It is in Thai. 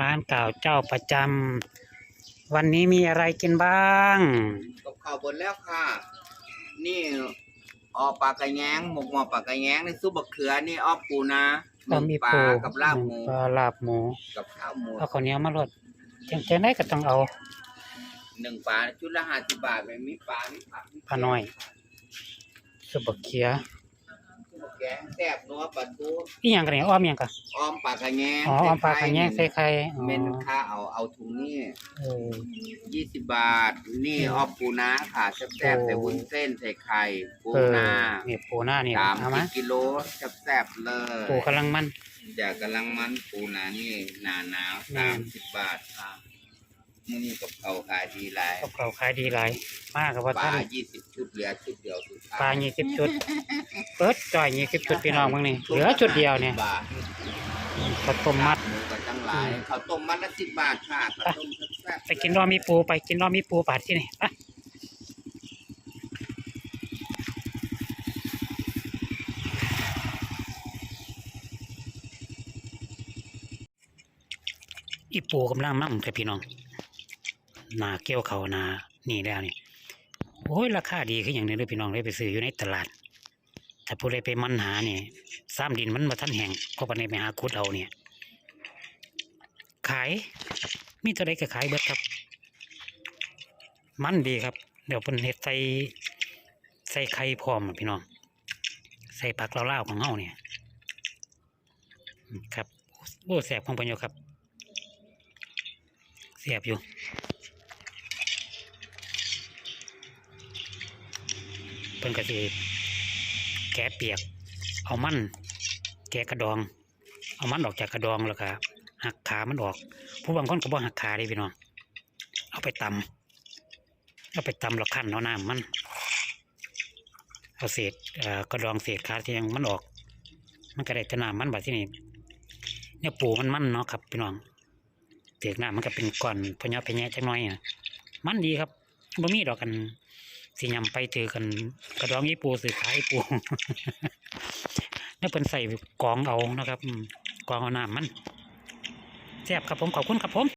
ร้านเก่าเจ้าประจำวันนี้มีอะไรกินบ้าง กับข้าวบนแล้วค่ะ นี่ออปลากระแยงหมกหมอปลากระแยงในซุปบะเขือนี่ออปูนาหก็นึ่งมีปลาปูกับลาบหมูปลาลาบหมูกับข้าวหมูเอาข้าวเหนียวมาลดจังจังได้ก็ต้องเอาหนึ่งปลาชุดละห้าสิบบาทแบบมีปลามีผักมีปลาน้อยสุบกเขียซุปบะแกงแซ่บนัวปลาทูอีหยังกันเนี่ยอ้อมอิหยังกันออมปลากระแยงอ๋ออ้อมปลากระแยงใส่ไข่อ๋อเมนค่าเอาเอาถุงนี่เออ ยี่สิบบาท นี่ออมปูนาค่ะแซ่บๆโอ้ ใส่วุ้นเส้นใส่ไข่ปูเออนานี่ปูหน้านี่สามเอาสิมาบกิโลแซ่บๆเลยปูกำลังมันอยากกำลังมันปูนานี่หนาหนาวแม่สานมสิบบาทค่ะ มื้อนี้กับเขาวขายดีหลายกับเขาวขายดีหลาย มากกับว่าปลาท่านยี่สิบชุดเหลือชุดเดียวสุดท้ายปลายี่สิบชุด เปิดจ่อยยี่สิบชุดพี่น้องมึงนี่เหลือชุดเดียวเนี่ยบาทข้าวต้มมัด หมูก็ตั้งหลายข้าวต้มมัดละสิบบาทค่ะข้าวต้มแซ่บๆ ไปกินรอมีปูไปกินรอมีปูปาดที่นี่ไปอีปูกำลังมั่งแต่พี่น้องห นาเกี่ยวเขานานี่แล้วนี่โอ้ยราคาดีขึ้นอย่างนี้เลยพี่น้องเลยไปซื้ออยู่ในตลาด ถ้าผู้ใดไปมันหาเนี่ยซ้ำดินมันมาทันแห่งก็ปานนี้ไปหาคุดเอาเนี่ย ขาย มีตัวใดก็ขายเบิดครับ มันดีครับ เดี๋ยวเพิ่นเฮ็ดใส่ใส่ไข่พร้อมพี่น้อง ใส่ผักเล่าวๆของเฮาเนี่ย ครับโอ้แสบของเพิ่นอยู่ครับแสบอยู่ พิ่นก็สิแกะเปียก เอามันแกะกระดอง เอามันออกจากกระดองแล้วก็หักขามันออก ผู้บางคนก็บ่หักขาเด้พี่น้องเอาไปตำเอาไปตำแล้วคั่นเอาน้ำมันเอาเศษกระดองเศษขาที่ยังมันออก มันก็ได้แต่น้ำมันแบบที่นี่เนี่ยปูมันมันเนาะครับพี่น้องเตียกน้ำมันก็เป็นก้อนพะเนาพะแยะจังน้อยอะมันดีครับบ่มีดอกกัน สิยำไปเจอกัน กระดองยี่ปูสื่อขายปูนี่เป็นใส่กองเอานะครับกองเอาน้ำมันแซ่บครับผมขอบคุณครับผม